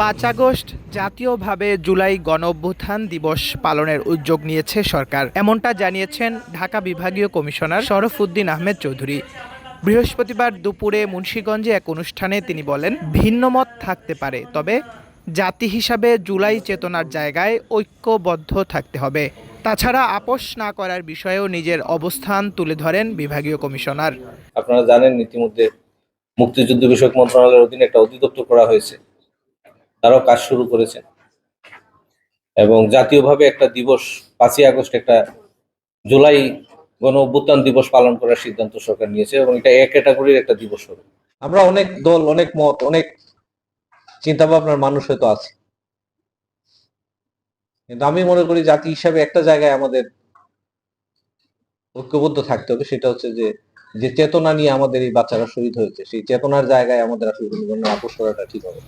পাঁচ আগস্ট জাতীয়ভাবে জুলাই গণ অভ্যুত্থান দিবস পালনের উদ্যোগ নিয়েছে সরকার। এমনটা জানিয়েছেন ঢাকা বিভাগীয় কমিশনার শরফুদ্দিন আহমেদ চৌধুরী। বৃহস্পতিবার দুপুরে মুন্সীগঞ্জে এক অনুষ্ঠানে তিনি বলেন, ভিন্নমত থাকতে পারে, তবে জাতি হিসাবে জুলাই চেতনার জায়গায় ঐক্যবদ্ধ থাকতে হবে। তাছাড়া আপোষ না করার বিষয়েও নিজের অবস্থান তুলে ধরেন বিভাগীয় কমিশনার। আপনারা জানেন ইতিমধ্যে মুক্তিযুদ্ধ বিষয়ক মন্ত্রণালয়ের অধীনে একটা অধিদপ্তর করা হয়েছে। তারাও কাজ শুরু করেছেন এবং জাতীয়ভাবে একটা দিবস, পাঁচই আগস্ট একটা জুলাই গণ অভ্যুত্থান দিবস পালন করার সিদ্ধান্ত সরকার নিয়েছে এবং এটা এক ক্যাটাগরির একটা দিবস হবে। আমরা অনেক দল, অনেক মত, অনেক চিন্তা ভাবনার মানুষ হয়তো আছে। কিন্তু আমি মনে করি জাতি হিসাবে একটা জায়গায় আমাদের ঐক্যবদ্ধ থাকতে হবে, সেটা হচ্ছে যে যে চেতনা নিয়ে আমাদের এই বাচ্চারা শহীদ হয়েছে, সেই চেতনার জায়গায় আমাদের আসলে আপোষ করাটা ঠিক হবে।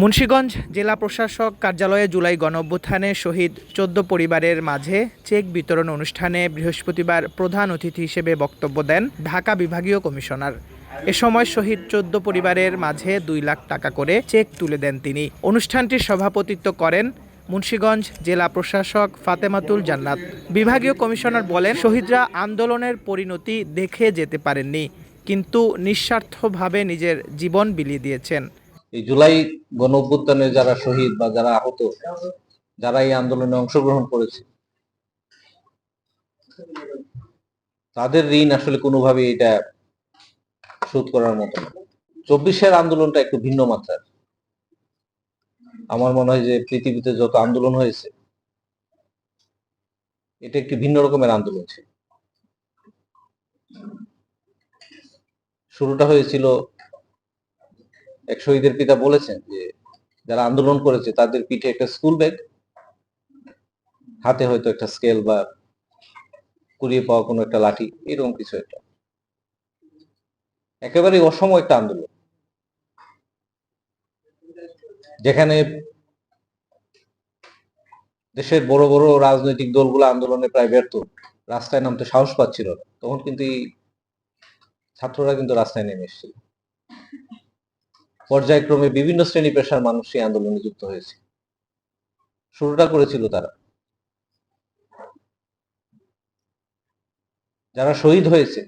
মুন্সীগঞ্জ জেলা প্রশাসক কার্যালয়ে জুলাই গণঅভ্যুত্থানে শহীদ চোদ্দ পরিবারের মাঝে চেক বিতরণ অনুষ্ঠানে বৃহস্পতিবার প্রধান অতিথি হিসেবে বক্তব্য দেন ঢাকা বিভাগীয় কমিশনার। এ সময় শহীদ চোদ্দ পরিবারের মাঝে দুই লাখ টাকা করে চেক তুলে দেন তিনি। অনুষ্ঠানটির সভাপতিত্ব করেন মুন্সীগঞ্জ জেলা প্রশাসক ফাতেমাতুল জান্নাত। বিভাগীয় কমিশনার বলেন, শহীদরা আন্দোলনের পরিণতি দেখে যেতে পারেননি, কিন্তু নিঃস্বার্থভাবে নিজের জীবন বিলিয়ে দিয়েছেন। এই জুলাই গণ অভ্যুত্থানে যারা শহীদ বা যারা আহত, যারা এই আন্দোলনে অংশগ্রহণ করেছে, তাদের ঋণ আসলে কোনোভাবে এটা শোধ করার মতো না। চব্বিশের আন্দোলনটা একটু ভিন্ন মাত্রার। আমার মনে হয় যে পৃথিবীতে যত আন্দোলন হয়েছে, এটা একটি ভিন্ন রকমের আন্দোলন ছিল। শুরুটা হয়েছিল, এক শহীদের পিতা বলেছেন যে, যারা আন্দোলন করেছে তাদের পিঠে একটা স্কুল ব্যাগ, হাতে হয়তো একটা স্কেল বা কুড়িয়ে পাওয়া কোনো একটা লাঠি, এরকম কিছু একটা। একেবারে অসম একটা আন্দোলন। যেখানে দেশের বড় বড় রাজনৈতিক দলগুলো আন্দোলনে প্রায় ব্যর্থ, রাস্তায় নামতে সাহস পাচ্ছিল না। তখন কিন্তু ছাত্ররা কিন্তু রাস্তায় নেমে এসেছিল। পর্যায়ক্রমে বিভিন্ন শ্রেণি পেশার মানুষ সেই আন্দোলনে যুক্ত হয়েছে। শুরুটা করেছিল তারা। যারা শহীদ হয়েছে,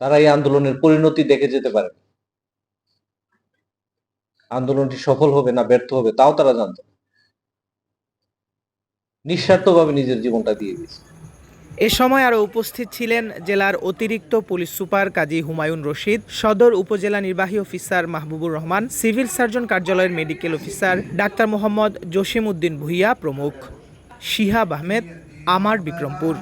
তারা এই আন্দোলনের পরিণতি দেখে যেতে পারে আন্দোলনটি সফল হবে না ব্যর্থ হবে, তাও তারা জানত নিঃস্বার্থভাবে নিজের জীবনটা দিয়ে দিয়েছে। এ সময় আরও উপস্থিত ছিলেন জেলার অতিরিক্ত পুলিশ সুপার কাজী হুমায়ুন রশিদ, সদর উপজেলা নির্বাহী officer Mahbubur Rahman, civil surgeon কার্যালয়ের মেডিকেল অফিসার ডাক্তার মোহাম্মদ জসিম উদ্দিন ভুইয়া প্রমুখ। শিহাব আহমেদ, আমার বিক্রমপুর।